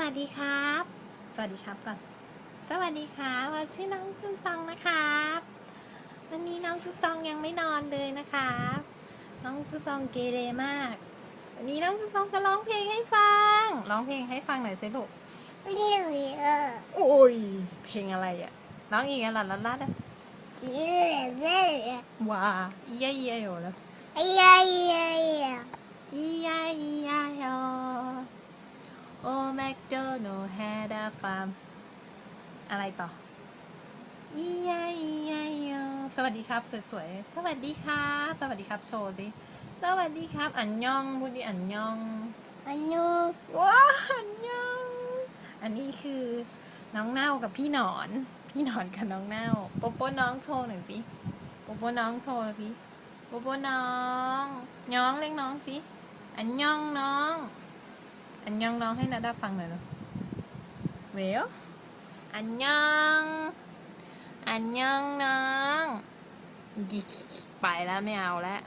วัสดีครับ สวัสดีครับก่อน สวัสดีครับว่าชื่อน้องจุนซองนะครับ วันนี้น้องจุนซองยังไม่นอนเลยนะครับ น้องจุนซองเกเรมาก วันนี้น้องจุนซองจะร้องเพลงให้ฟัง ร้องเพลงให้ฟังหน่อยสิลูกเรียกเออโอ้ย เพลงอะไรอะ ร้องอีกอะหลัดลัดลัดอะเรียกเรียกว้าอียาอียาโยแล้วไอ้ยายย โอแมคโดนัลด์แฮดาฟาร์มอะไรต่ออียาอียาโยสวัสดีครับสวยๆ สวัสดีครับ สวัสดีครับโชว์ดิสวัสดีครับ อันยองพูดดิอันยอง อันนูว้าวอันยอง อันนี้คือน้องเน่ากับพี่หนอน พี่หนอนกับน้องเน่าโปโป้น้องโชว์หน่อยสิโปโป้น้องโชว์หน่อยสิโปโป้น้อง น้องเรียกน้องสิอันยองน้อง อันยองน้องให้นาดาฟังหน่อยเหรอเวลอันยองอันยองน้องไปแล้วไม่เอาแล้ว